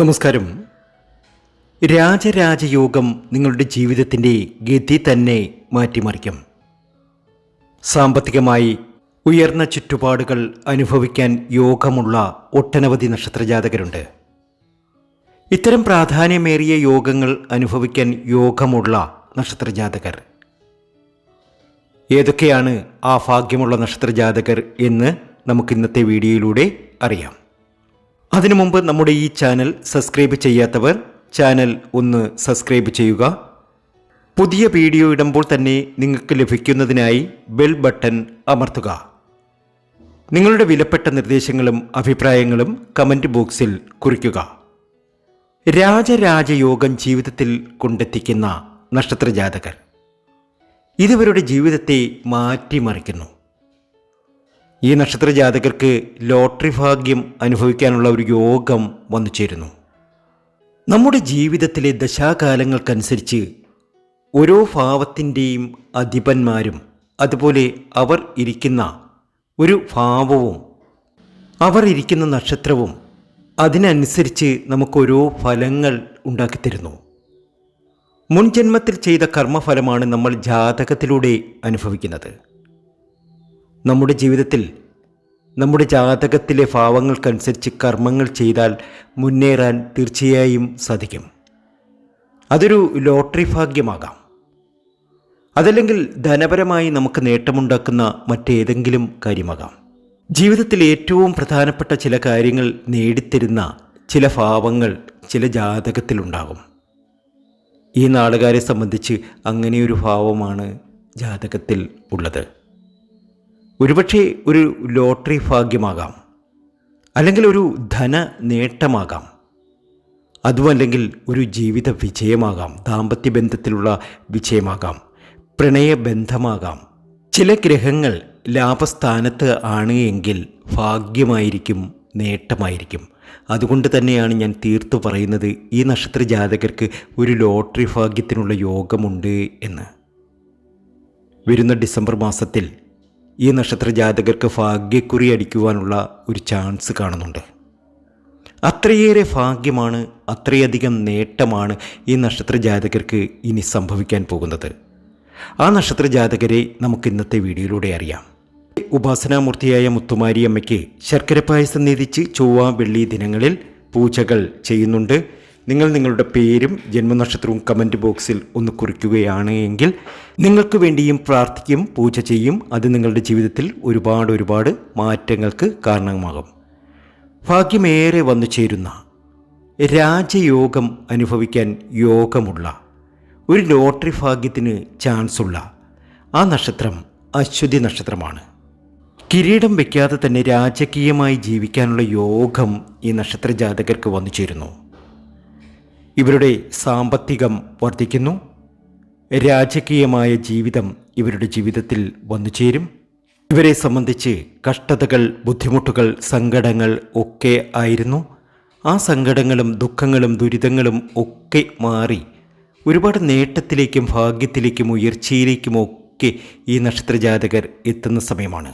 നമസ്കാരം. രാജരാജയോഗം നിങ്ങളുടെ ജീവിതത്തിന്റെ ഗതി തന്നെ മാറ്റിമറിക്കും. സാമ്പത്തികമായി ഉയർന്ന ചുറ്റുപാടുകൾ അനുഭവിക്കാൻ യോഗമുള്ള ഒട്ടനവധി നക്ഷത്രജാതകരുണ്ട്. ഇത്തരം പ്രാധാന്യമേറിയ യോഗങ്ങൾ അനുഭവിക്കാൻ യോഗമുള്ള നക്ഷത്രജാതകർ. ഏതൊക്കെയാണ് ആ ഭാഗ്യമുള്ള നക്ഷത്രജാതകർ എന്ന് നമുക്ക് ഇന്നത്തെ വീഡിയോയിലൂടെ അറിയാം. അതിനു മുമ്പ് നമ്മുടെ ഈ ചാനൽ സബ്സ്ക്രൈബ് ചെയ്യാത്തവർ ചാനൽ ഒന്ന് സബ്സ്ക്രൈബ് ചെയ്യുക. പുതിയ വീഡിയോ ഇടുമ്പോൾ തന്നെ നിങ്ങൾക്ക് ലഭിക്കുന്നതിനായി ബെൽ ബട്ടൺ അമർത്തുക. നിങ്ങളുടെ വിലപ്പെട്ട നിർദ്ദേശങ്ങളും അഭിപ്രായങ്ങളും കമന്റ് ബോക്സിൽ കുറിക്കുക. രാജരാജയോഗം ജീവിതത്തിൽ കൊണ്ടെത്തിക്കുന്ന നക്ഷത്രജാതകർ. ഇതിവരുടെ ജീവിതത്തെ മാറ്റിമറിക്കുന്നു. ഈ നക്ഷത്ര ജാതകർക്ക് ലോട്ടറി ഭാഗ്യം അനുഭവിക്കാനുള്ള ഒരു യോഗം വന്നു ചേരുന്നു. നമ്മുടെ ജീവിതത്തിലെ ദശാകാലങ്ങൾക്കനുസരിച്ച് ഓരോ ഭാവത്തിന്റെയും അധിപന്മാരും അതുപോലെ അവർ ഇരിക്കുന്ന ഒരു ഭാവവും അവർ ഇരിക്കുന്ന നക്ഷത്രവും അതിനനുസരിച്ച് നമുക്കോരോ ഫലങ്ങൾ ഉണ്ടാക്കിത്തരുന്നു. മുൻജന്മത്തിൽ ചെയ്ത കർമ്മഫലമാണ് നമ്മൾ ജാതകത്തിലൂടെ അനുഭവിക്കുന്നത്. നമ്മുടെ ജീവിതത്തിൽ നമ്മുടെ ജാതകത്തിലെ ഭാവങ്ങൾക്കനുസരിച്ച് കർമ്മങ്ങൾ ചെയ്താൽ മുന്നേറാൻ തീർച്ചയായും സാധിക്കും. അതൊരു ലോട്ടറി ഭാഗ്യമാകാം. അതല്ലെങ്കിൽ ധനപരമായി നമുക്ക് നേട്ടമുണ്ടാക്കുന്ന മറ്റേതെങ്കിലും കാര്യമാകാം. ജീവിതത്തിൽ ഏറ്റവും പ്രധാനപ്പെട്ട ചില കാര്യങ്ങൾ നേടിത്തരുന്ന ചില ഭാവങ്ങൾ ചില ജാതകത്തിലുണ്ടാകും. ഈ നാളുകാരെ സംബന്ധിച്ച് അങ്ങനെയൊരു ഭാവമാണ് ജാതകത്തിൽ ഉള്ളത്. ഒരുപക്ഷെ ഒരു ലോട്ടറി ഭാഗ്യമാകാം അല്ലെങ്കിൽ ഒരു ധന നേട്ടമാകാം അതുമല്ലെങ്കിൽ ഒരു ജീവിത വിജയമാകാം ദാമ്പത്യ ബന്ധത്തിലുള്ള വിജയമാകാം പ്രണയബന്ധമാകാം ചില ഗ്രഹങ്ങൾ ലാഭസ്ഥാനത്ത് ആണ് എങ്കിൽ ഭാഗ്യമായിരിക്കും നേട്ടമായിരിക്കും. അതുകൊണ്ട് തന്നെയാണ് ഞാൻ തീർത്തു പറയുന്നത് ഈ നക്ഷത്ര ജാതകർക്ക് ഒരു ലോട്ടറി ഭാഗ്യത്തിനുള്ള യോഗമുണ്ട് എന്ന്. വരുന്ന ഡിസംബർ മാസത്തിൽ ഈ നക്ഷത്ര ജാതകർക്ക് ഭാഗ്യക്കുറി അടിക്കുവാനുള്ള ഒരു ചാൻസ് കാണുന്നുണ്ട്. അത്രയേറെ ഭാഗ്യമാണ് അത്രയധികം നേട്ടമാണ് ഈ നക്ഷത്ര ജാതകർക്ക് ഇനി സംഭവിക്കാൻ പോകുന്നത്. ആ നക്ഷത്ര ജാതകരെ നമുക്ക് ഇന്നത്തെ വീഡിയോയിലൂടെ അറിയാം. ഉപാസനാമൂർത്തിയായ മുത്തുമാരിയമ്മയ്ക്ക് ശർക്കര പായസം നീതിച്ച് ചൊവ്വ വെള്ളി ദിനങ്ങളിൽ പൂജകൾ ചെയ്യുന്നുണ്ട്. നിങ്ങൾ നിങ്ങളുടെ പേരും ജന്മനക്ഷത്രവും കമന്റ് ബോക്സിൽ ഒന്ന് കുറിക്കുകയാണ് എങ്കിൽ നിങ്ങൾക്ക് വേണ്ടിയും പ്രാർത്ഥിക്കും പൂജ ചെയ്യും. അത് നിങ്ങളുടെ ജീവിതത്തിൽ ഒരുപാട് ഒരുപാട് മാറ്റങ്ങൾക്ക് കാരണമാകും. ഭാഗ്യമേറെ വന്നു ചേരുന്ന രാജയോഗം അനുഭവിക്കാൻ യോഗമുള്ള ഒരു ലോട്ടറി ഭാഗ്യത്തിന് ചാൻസുള്ള ആ നക്ഷത്രം അശ്വതി നക്ഷത്രമാണ്. കിരീടം വയ്ക്കാതെ തന്നെ രാജകീയമായി ജീവിക്കാനുള്ള യോഗം ഈ നക്ഷത്ര ജാതകർക്ക് വന്നു ചേരുന്നു. ഇവരുടെ സാമ്പത്തികം വർദ്ധിക്കുന്നു. രാജകീയമായ ജീവിതം ഇവരുടെ ജീവിതത്തിൽ വന്നു ചേരും. ഇവരെ സംബന്ധിച്ച് കഷ്ടതകൾ ബുദ്ധിമുട്ടുകൾ സങ്കടങ്ങൾ ഒക്കെ ആയിരുന്നു. ആ സങ്കടങ്ങളും ദുഃഖങ്ങളും ദുരിതങ്ങളും ഒക്കെ മാറി ഒരുപാട് നേട്ടത്തിലേക്കും ഭാഗ്യത്തിലേക്കും ഉയർച്ചയിലേക്കും ഒക്കെ ഈ നക്ഷത്രജാതകർ എത്തുന്ന സമയമാണ്.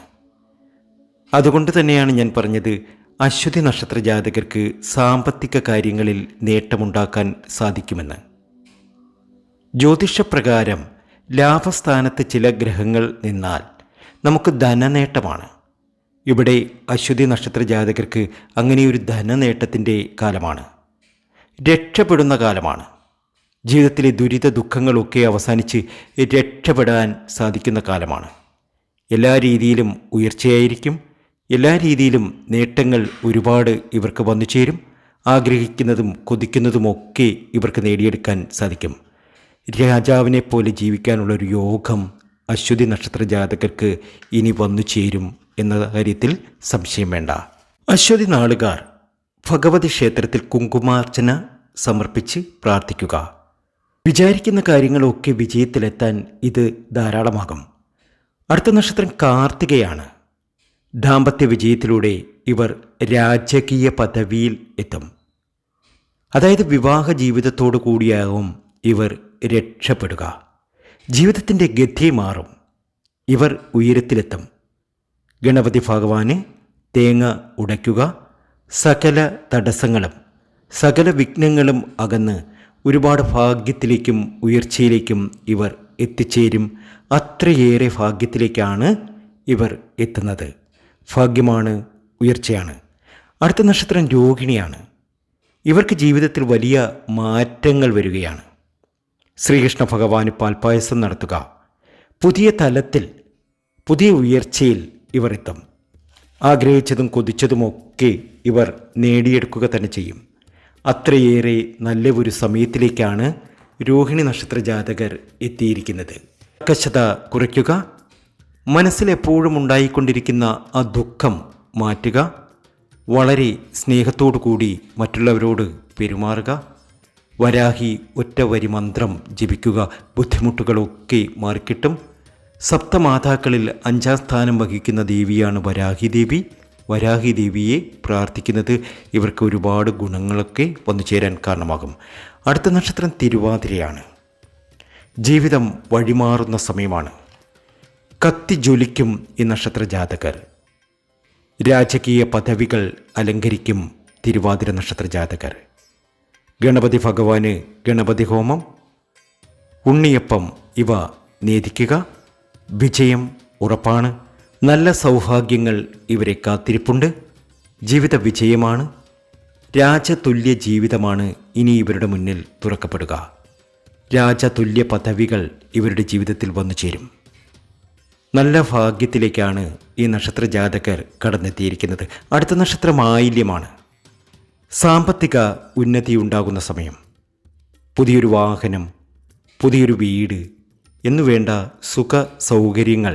അതുകൊണ്ട് തന്നെയാണ് ഞാൻ പറഞ്ഞത് അശ്വതി നക്ഷത്ര ജാതകർക്ക് സാമ്പത്തിക കാര്യങ്ങളിൽ നേട്ടമുണ്ടാക്കാൻ സാധിക്കുമെന്ന്. ജ്യോതിഷപ്രകാരം ലാഭസ്ഥാനത്ത് ചില ഗ്രഹങ്ങൾ നിന്നാൽ നമുക്ക് ധനനേട്ടമാണ്. ഇവിടെ അശ്വതി നക്ഷത്ര ജാതകർക്ക് അങ്ങനെയൊരു ധനനേട്ടത്തിന്റെ കാലമാണ്. രക്ഷപ്പെടുന്ന കാലമാണ്. ജീവിതത്തിലെ ദുരിത ദുഃഖങ്ങളൊക്കെ അവസാനിച്ച് രക്ഷപ്പെടാൻ സാധിക്കുന്ന കാലമാണ്. എല്ലാ രീതിയിലും ഉയർച്ചയായിരിക്കും. എല്ലാ രീതിയിലും നേട്ടങ്ങൾ ഒരുപാട് ഇവർക്ക് വന്നു ചേരും. ആഗ്രഹിക്കുന്നതും കൊതിക്കുന്നതുമൊക്കെ ഇവർക്ക് നേടിയെടുക്കാൻ സാധിക്കും. രാജാവിനെ പോലെ ജീവിക്കാനുള്ള ഒരു യോഗം അശ്വതി നക്ഷത്ര ജാതകർക്ക് ഇനി വന്നു ചേരും എന്ന കാര്യത്തിൽ സംശയം വേണ്ട. അശ്വതി നാളുകാർ ഭഗവതി ക്ഷേത്രത്തിൽ കുങ്കുമാർച്ചന സമർപ്പിച്ച് പ്രാർത്ഥിക്കുക. വിചാരിക്കുന്ന കാര്യങ്ങളൊക്കെ വിജയത്തിലെത്താൻ ഇത് ധാരാളമാകും. അടുത്ത നക്ഷത്രം കാർത്തികയാണ്. ദാമ്പത്യ വിജയത്തിലൂടെ ഇവർ രാജകീയ പദവിയിൽ എത്തും. അതായത് വിവാഹ ജീവിതത്തോടു കൂടിയാകും ഇവർ രക്ഷപ്പെടുക. ജീവിതത്തിന്റെ ഗതി മാറും. ഇവർ ഉയരത്തിലെത്തും. ഗണപതി ഭഗവാന് തേങ്ങ ഉടയ്ക്കുക. സകല തടസ്സങ്ങളും സകല വിഘ്നങ്ങളും അകന്ന് ഒരുപാട് ഭാഗ്യത്തിലേക്കും ഉയർച്ചയിലേക്കും ഇവർ എത്തിച്ചേരും. അത്രയേറെ ഭാഗ്യത്തിലേക്കാണ് ഇവർ എത്തുന്നത്. ഭാഗ്യമാണ് ഉയർച്ചയാണ്. അടുത്ത നക്ഷത്രം രോഹിണിയാണ്. ഇവർക്ക് ജീവിതത്തിൽ വലിയ മാറ്റങ്ങൾ വരികയാണ്. ശ്രീകൃഷ്ണ ഭഗവാന് പാൽപ്പായസം നടത്തുക. പുതിയ തലത്തിൽ പുതിയ ഉയർച്ചയിൽ ഇവർ എത്തും. ആഗ്രഹിച്ചതും കൊതിച്ചതുമൊക്കെ ഇവർ നേടിയെടുക്കുക തന്നെ ചെയ്യും. അത്രയേറെ നല്ല ഒരു സമയത്തിലേക്കാണ് രോഹിണി നക്ഷത്ര ജാതകർ എത്തിയിരിക്കുന്നത്. കർക്കശത കുറയ്ക്കുക മനസ്സിൽ എപ്പോഴും ഉണ്ടായിക്കൊണ്ടിരിക്കുന്ന ആ ദുഃഖം മാറ്റുക വളരെ സ്നേഹത്തോടു കൂടി മറ്റുള്ളവരോട് പെരുമാറുക വരാഹി ഒറ്റ വരി മന്ത്രം ജപിക്കുക ബുദ്ധിമുട്ടുകളൊക്കെ മാറിക്കിട്ടും. സപ്തമാതാക്കളിൽ അഞ്ചാം സ്ഥാനം വഹിക്കുന്ന ദേവിയാണ് വരാഹി ദേവി. വരാഹി ദേവിയെ പ്രാർത്ഥിക്കുന്നത് ഇവർക്ക് ഒരുപാട് ഗുണങ്ങളൊക്കെ വന്നു ചേരാൻ കാരണമാകും. അടുത്ത നക്ഷത്രം തിരുവാതിരയാണ്. ജീവിതം വഴിമാറുന്ന സമയമാണ്. കത്തി ജ്വലിക്കും ഈ നക്ഷത്ര ജാതകർ രാജകീയ പദവികൾ അലങ്കരിക്കും തിരുവാതിര നക്ഷത്ര ജാതകർ ഗണപതി ഭഗവാന് ഗണപതി ഹോമം. ഉണ്ണിയപ്പം ഇവ നേദിക്കുക. വിജയം ഉറപ്പാണ്. നല്ല സൗഭാഗ്യങ്ങൾ ഇവരെ കാത്തിരിപ്പുണ്ട്. ജീവിത വിജയമാണ്. രാജതുല്യ ജീവിതമാണ് ഇനി ഇവരുടെ മുന്നിൽ തുറക്കപ്പെടുക. രാജതുല്യ പദവികൾ ഇവരുടെ ജീവിതത്തിൽ വന്നു ചേരും നല്ല ഭാഗ്യത്തിലേക്കാണ് ഈ നക്ഷത്ര ജാതകർ കടന്നെത്തിയിരിക്കുന്നത്. അടുത്ത നക്ഷത്രം ആയില്യമാണ് സാമ്പത്തിക ഉന്നതി ഉണ്ടാകുന്ന സമയം. പുതിയൊരു വാഹനം പുതിയൊരു വീട് എന്നുവേണ്ട സുഖ സൗകര്യങ്ങൾ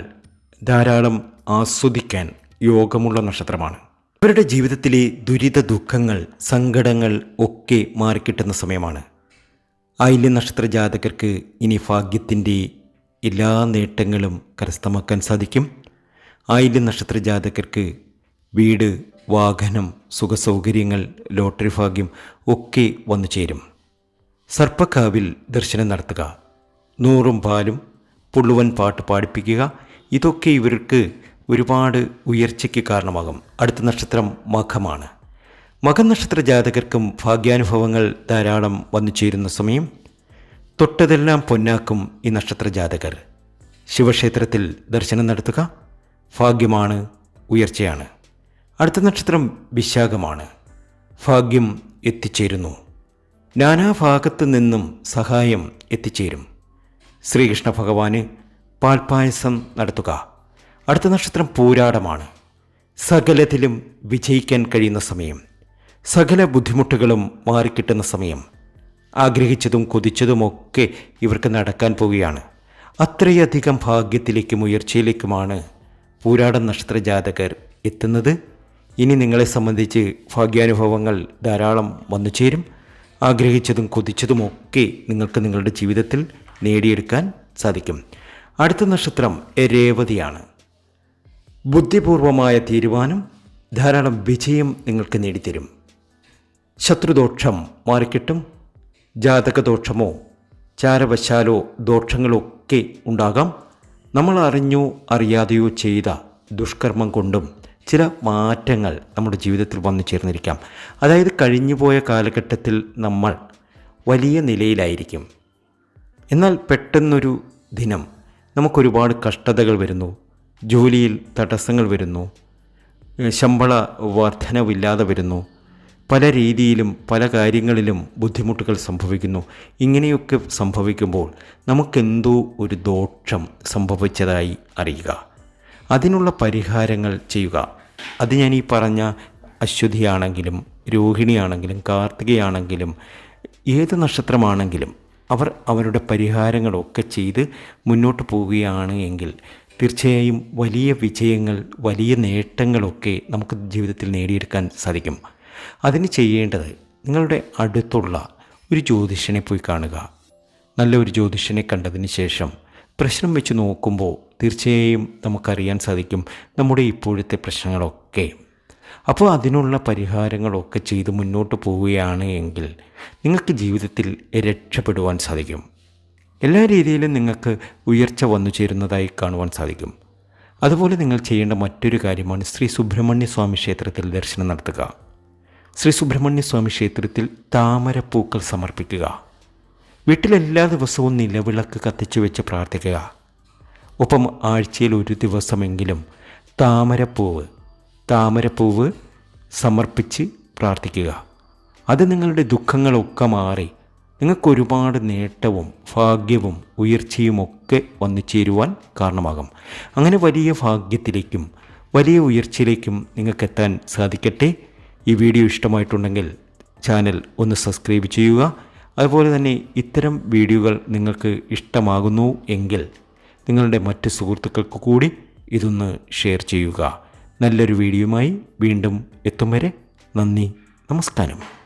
ധാരാളം ആസ്വദിക്കാൻ യോഗമുള്ള നക്ഷത്രമാണ്. അവരുടെ ജീവിതത്തിലെ ദുരിത ദുഃഖങ്ങൾ സങ്കടങ്ങൾ ഒക്കെ മാറിക്കിട്ടുന്ന സമയമാണ്. ആയില്യ നക്ഷത്ര ജാതകർക്ക് ഇനി ഭാഗ്യത്തിന്റെ എല്ലാ നേട്ടങ്ങളും കരസ്ഥമാക്കാൻ സാധിക്കും. ആയില്യ നക്ഷത്ര ജാതകർക്ക് വീട് വാഹനം സുഖസൗകര്യങ്ങൾ ലോട്ടറി ഭാഗ്യം ഒക്കെ വന്നു ചേരും. സർപ്പക്കാവിൽ ദർശനം നടത്തുക. നൂറും പാലും പുള്ളുവൻ പാട്ട് പാടിപ്പിക്കുക. ഇതൊക്കെ ഇവർക്ക് ഒരുപാട് ഉയർച്ചയ്ക്ക് കാരണമാകും. അടുത്ത നക്ഷത്രം മഖമാണ്. മകൻ നക്ഷത്ര ജാതകർക്കും ഭാഗ്യാനുഭവങ്ങൾ ധാരാളം വന്നു ചേരുന്ന സമയം. തൊട്ടതെല്ലാം പൊന്നാക്കും ഈ നക്ഷത്ര ജാതകർ ശിവക്ഷേത്രത്തിൽ ദർശനം നടത്തുക ഭാഗ്യമാണ് ഉയർച്ചയാണ്. അടുത്ത നക്ഷത്രം വിശാഖമാണ്. ഭാഗ്യം എത്തിച്ചേരുന്നു. നാനാഭാഗത്തു നിന്നും സഹായം എത്തിച്ചേരും. ശ്രീകൃഷ്ണ ഭഗവാന് പാൽപ്പായസം നടത്തുക. അടുത്ത നക്ഷത്രം പൂരാടമാണ്. സകലത്തിലും വിജയിക്കാൻ കഴിയുന്ന സമയം. സകല ബുദ്ധിമുട്ടുകളും മാറിക്കിട്ടുന്ന സമയം. ആഗ്രഹിച്ചതും കൊതിച്ചതുമൊക്കെ ഇവർക്ക് നടക്കാൻ പോവുകയാണ്. അത്രയധികം ഭാഗ്യത്തിലേക്കും ഉയർച്ചയിലേക്കുമാണ് പൂരാട നക്ഷത്ര ജാതകർ എത്തുന്നത്. ഇനി നിങ്ങളെ സംബന്ധിച്ച് ഭാഗ്യാനുഭവങ്ങൾ ധാരാളം വന്നു ചേരും. ആഗ്രഹിച്ചതും കൊതിച്ചതുമൊക്കെ നിങ്ങൾക്ക് നിങ്ങളുടെ ജീവിതത്തിൽ നേടിയെടുക്കാൻ സാധിക്കും. അടുത്ത നക്ഷത്രം രേവതിയാണ്. ബുദ്ധിപൂർവമായ തീരുമാനം ധാരാളം വിജയം നിങ്ങൾക്ക് നേടിത്തരും. ശത്രുദോഷം മാറിക്കിട്ടും. ജാതകദോഷമോ ചാരവശാലോ ദോഷങ്ങളോ ഒക്കെ ഉണ്ടാകാം. നമ്മൾ അറിഞ്ഞോ അറിയാതെയോ ചെയ്ത ദുഷ്കർമ്മം കൊണ്ടും ചില മാറ്റങ്ങൾ നമ്മുടെ ജീവിതത്തിൽ വന്നു ചേർന്നിരിക്കാം. അതായത് കഴിഞ്ഞുപോയ കാലഘട്ടത്തിൽ നമ്മൾ വലിയ നിലയിലായിരിക്കും. എന്നാൽ പെട്ടെന്നൊരു ദിനം നമുക്കൊരുപാട് കഷ്ടതകൾ വരുന്നു. ജോലിയിൽ തടസ്സങ്ങൾ വരുന്നു. ശമ്പള വർധനവില്ലാതെ വരുന്നു. പല രീതിയിലും പല കാര്യങ്ങളിലും ബുദ്ധിമുട്ടുകൾ സംഭവിക്കുന്നു. ഇങ്ങനെയൊക്കെ സംഭവിക്കുമ്പോൾ നമുക്കെന്തോ ഒരു ദോഷം സംഭവിച്ചതായി അറിയുക. അതിനുള്ള പരിഹാരങ്ങൾ ചെയ്യുക. അത് ഞാൻ ഈ പറഞ്ഞ അശ്വതിയാണെങ്കിലും രോഹിണിയാണെങ്കിലും കാർത്തികയാണെങ്കിലും ഏത് നക്ഷത്രമാണെങ്കിലും അവർ അവരുടെ പരിഹാരങ്ങളൊക്കെ ചെയ്ത് മുന്നോട്ട് പോവുകയാണ് എങ്കിൽ തീർച്ചയായും വലിയ വിജയങ്ങൾ വലിയ നേട്ടങ്ങളൊക്കെ നമുക്ക് ജീവിതത്തിൽ നേടിയെടുക്കാൻ സാധിക്കും. അതിന് ചെയ്യേണ്ടത് നിങ്ങളുടെ അടുത്തുള്ള ഒരു ജ്യോതിഷനെ പോയി കാണുക. നല്ല ഒരു ജ്യോതിഷനെ കണ്ടതിന് ശേഷം പ്രശ്നം വെച്ച് നോക്കുമ്പോൾ തീർച്ചയായും നമുക്കറിയാൻ സാധിക്കും നമ്മുടെ ഇപ്പോഴത്തെ പ്രശ്നങ്ങളൊക്കെ. അപ്പോൾ അതിനുള്ള പരിഹാരങ്ങളൊക്കെ ചെയ്ത് മുന്നോട്ട് പോവുകയാണ് എങ്കിൽ നിങ്ങൾക്ക് ജീവിതത്തിൽ രക്ഷപ്പെടുവാൻ സാധിക്കും. എല്ലാ രീതിയിലും നിങ്ങൾക്ക് ഉയർച്ച വന്നു ചേരുന്നതായി കാണുവാൻ സാധിക്കും. അതുപോലെ നിങ്ങൾ ചെയ്യേണ്ട മറ്റൊരു കാര്യമാണ് ശ്രീ സുബ്രഹ്മണ്യ സ്വാമി ക്ഷേത്രത്തിൽ ദർശനം നടത്തുക. ശ്രീ സുബ്രഹ്മണ്യ സ്വാമി ക്ഷേത്രത്തിൽ താമരപ്പൂക്കൾ സമർപ്പിക്കുക. വീട്ടിലെല്ലാ ദിവസവും നിലവിളക്ക് കത്തിച്ചു വെച്ച് പ്രാർത്ഥിക്കുക. ഒപ്പം ആഴ്ചയിൽ ഒരു ദിവസമെങ്കിലും താമരപ്പൂവ് താമരപ്പൂവ് സമർപ്പിച്ച് പ്രാർത്ഥിക്കുക. അത് നിങ്ങളുടെ ദുഃഖങ്ങളൊക്കെ മാറി നിങ്ങൾക്ക് ഒരുപാട് നേട്ടവും ഭാഗ്യവും ഉയർച്ചയും ഒക്കെ വന്നു ചേരുവാൻ കാരണമാകും. അങ്ങനെ വലിയ ഭാഗ്യത്തിലേക്കും വലിയ ഉയർച്ചയിലേക്കും നിങ്ങൾക്ക് എത്താൻ സാധിക്കട്ടെ. ഈ വീഡിയോ ഇഷ്ടമായിട്ടുണ്ടെങ്കിൽ ചാനൽ ഒന്ന് സബ്സ്ക്രൈബ് ചെയ്യുക. അതുപോലെ തന്നെ ഇത്തരം വീഡിയോകൾ നിങ്ങൾക്ക് ഇഷ്ടമാകുന്നു എങ്കിൽ നിങ്ങളുടെ മറ്റ് സുഹൃത്തുക്കൾക്ക് കൂടി ഇതൊന്ന് ഷെയർ ചെയ്യുക. നല്ലൊരു വീഡിയോയുമായി വീണ്ടും എത്തും വരെ നന്ദി നമസ്കാരം.